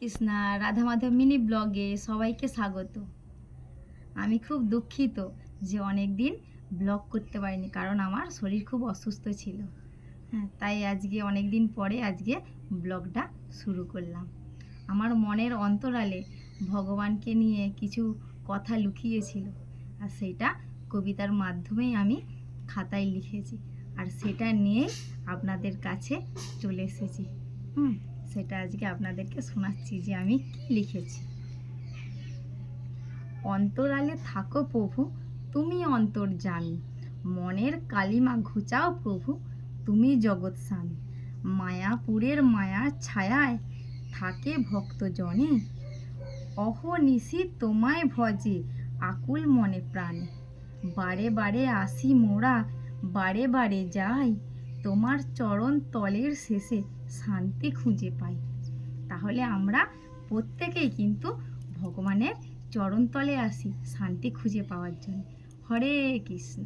Krishna Radha Madhav mini ব্লগে সবাইকে স্বাগত। আমি খুব দুঃখিত যে অনেক দিন ব্লগ করতে পারিনি, কারণ আমার শরীর খুব অসুস্থ ছিল। হ্যাঁ তাই আজকে অনেক দিন পরে আজকে ব্লগটা শুরু করলাম। আমার মনের অন্তরালে ভগবানকে নিয়ে কিছু কথা লুকিয়েছিল, আর সেটা কবিতার মাধ্যমেই আমি খাতায় লিখেছি, আর সেটা নিয়েই আপনাদের কাছে চলে এসেছি। হুম। সেটা আজকে আপনাদেরকে শোনাচ্ছি যে আমি কি লিখেছি। অন্তরালে থাকো প্রভু, তুমি অন্তর্জামী মনের কালিমা ঘুচাও প্রভু, তুমি জগৎ স্বামী মায়াপুরের মায়ার ছায়ায় থাকে ভক্তজনে। অহনিশি তোমায় ভজে, আকুল মনে প্রাণে। বারে বারে আসি মোরা, বারে বারে যাই। তোমার চরণ তলের শেষে শান্তি খুঁজে পাই। তাহলে আমরা প্রত্যেকেই কিন্তু ভগবানের চরণতলে আসি শান্তি খুঁজে পাওয়ার জন্য। হরে কৃষ্ণ।